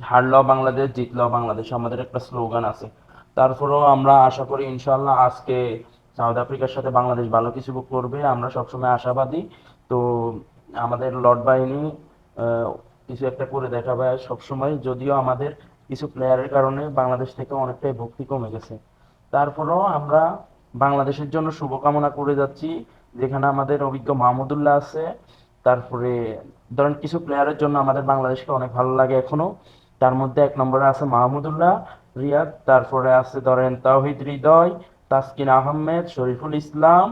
হারলেও বাংলাদেশ জিতলেও বাংলাদেশ আমাদের একটা স্লোগান আছে। তারপরেও আমরা আশা করি ইনশাল্লাহ আজকে সাউথ আফ্রিকার সাথে বাংলাদেশ ভালো কিছু করবে, আমরা সবসময় আশাবাদী। তো আমাদের লর্ড বাহিনী কিছু একটা করে দেখাবে সবসময়, যদিও আমাদের কিছু প্লেয়ারের কারণে বাংলাদেশ থেকে অনেকটাই ভক্তি কমে গেছে। তারপরেও আমরা বাংলাদেশের জন্য শুভকামনা করে যাচ্ছি, যেখানে আমাদের অভিজ্ঞ মাহমুদুল্লাহ আছে। তারপরে ধরেন কিছু প্লেয়ারের জন্য আমাদের বাংলাদেশকে অনেক ভালো লাগে এখনও। তার মধ্যে এক নম্বরে আছে মাহমুদুল্লাহ রিয়াদ, তারপরে আছে ধরেন তাওহিদ হৃদয়, তাসকিন আহমেদ, শরীফুল ইসলাম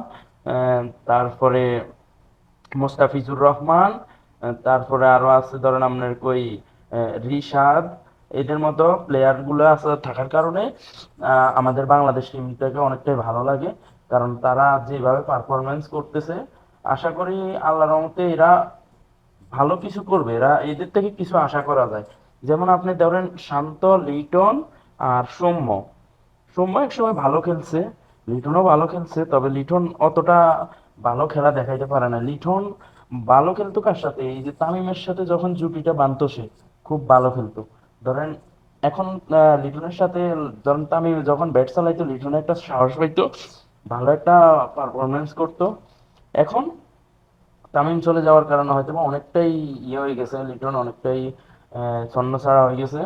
তারপরে মোস্তাফিজুর রহমান তারপরে আরও আছে ধরেন আপনার কই রিশাদ। এদের মতো প্লেয়ারগুলো আছে থাকার কারণে আমাদের বাংলাদেশ টিমটাকে অনেকটাই ভালো লাগে, কারণ তারা যেভাবে পারফরমেন্স করতেছে, আশা করি আল্লাহর রহমতে এরা ভালো কিছু করবে। এরা এদের থেকে কিছু আশা করা যায়। যেমন আপনি ধরেন শান্ত, লিটন আর সৌম্য। সৌম্য একসময় ভালো খেলছে, লিটনও ভালো খেলছে, তবে লিটন অতটা ভালো খেলা দেখাইতে পারে না। লিটন ভালো খেলতো কার সাথে? এই যে তামিমের সাথে যখন জুটিটা বানতো সে, খুব ভালো খেলতো। ধরেন এখন লিটনের সাথে, ধরেন তামিম যখন ব্যাট চালাইতো, লিটনের একটা সাহস পাইতো, ভালো একটা পারফরমেন্স করতো। এখন তামিম চলে যাওয়ার কারণে হয়তো অনেকটাই ইয়ে হয়ে গেছে, লিটন অনেকটাই ছন্নছাড়া হয়ে গেছে।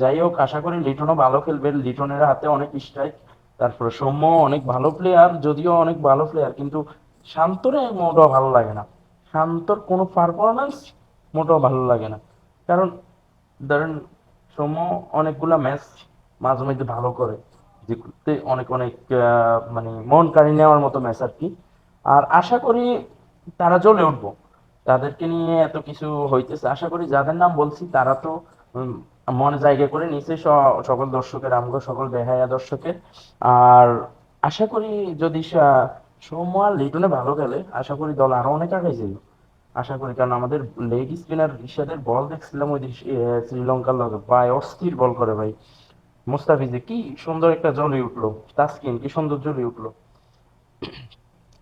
যাই হোক, আশা করি লিটনও ভালো খেলবে। লিটনের হাতে অনেক স্ট্রাইক তারপরে সৌম্য অনেক ভালো প্লেয়ার যদিও অনেক ভালো প্লেয়ার কিন্তু শান্তরে মোটেও ভালো লাগে না। শান্তর কোনো পারফরমেন্স মোটেও ভালো লাগে না। কারণ, ধরেন, সৌম্য অনেকগুলা ম্যাচ মাঝে মধ্যে ভালো করে। যেগুলোতে অনেক অনেক মানে মন কাড়ি নেওয়ার মতো ম্যাচ আর কি। আর আশা করি তারা জ্বলে উঠবো। তাদেরকে নিয়ে এত কিছু হইতেছে। আশা করি যাদের নাম বলছি, তারা তো মনে জায়গা করে নিচে সকল দর্শকের, আমগো সকল বেহায়া দর্শকের। আর আশা করি যদি সা- সৌম্য লিটনে ভালো খেলে, আশা করি দল আরও অনেক আগে যাবে আশা করি, কারণ আমাদের লেগ স্পিনার রিশাদের বল দেখছিলাম ওই শ্রীলঙ্কার লগে। ভাই, অস্থির বল করে ভাই। মুস্তাফিজে কি সুন্দর একটা জ্বলে উঠল। তাসকিন, কি সুন্দর জ্বলে উঠল।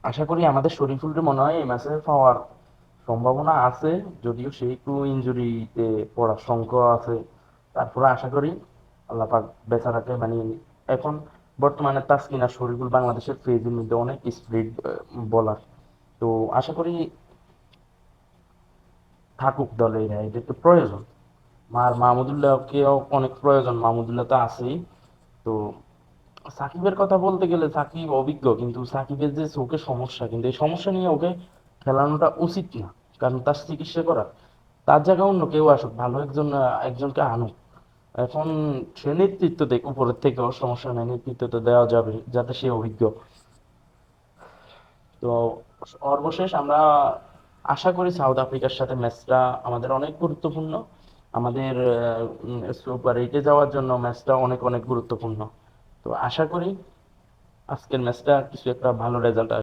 আশা করি আমাদের শরীফুলকে মনে হয় এই ম্যাচে পাওয়ার সম্ভাবনা আছে, যদিও সে একটু ইনজুরিতে পড়ার সংখ্যা আছে। তারপরে আশা করি আল্লাহ পাক বেচারাকে মানে এখন বর্তমানে তাসকিন আর শরীফুল বাংলাদেশের ফেজের মধ্যে অনেক স্পিড বলার তো আশা করি থাকুক দলে এটা তো প্রয়োজন। আর মাহমুদুল্লাহকেও অনেক প্রয়োজন, মাহমুদুল্লাহ তো আছেই। তো সাকিবের কথা বলতে গেলে সাকিব অভিজ্ঞ, কিন্তু সাকিবের যে চোখে সমস্যা, কিন্তু এই সমস্যা নিয়ে ওকে খেলানোটা উচিত না। কারণ তার চিকিৎসা করা তার জায়গায় অন্য কেউ আসুক, ভালো একজন একজনকে আনুক। এখন সে নেতৃত্ব দেখ উপরের থেকে ওর সমস্যা নেই, নেতৃত্ব তো দেওয়া যাবে, যাতে সে অভিজ্ঞ। তো সর্বশেষ আমরা আশা করি সাউথ আফ্রিকার সাথে ম্যাচটা আমাদের অনেক গুরুত্বপূর্ণ। আমাদের সুপার এইটে যাওয়ার জন্য ম্যাচটা অনেক অনেক গুরুত্বপূর্ণ। তো আশা করি আজকের ম্যাচটা কিছু একটা ভালো রেজাল্ট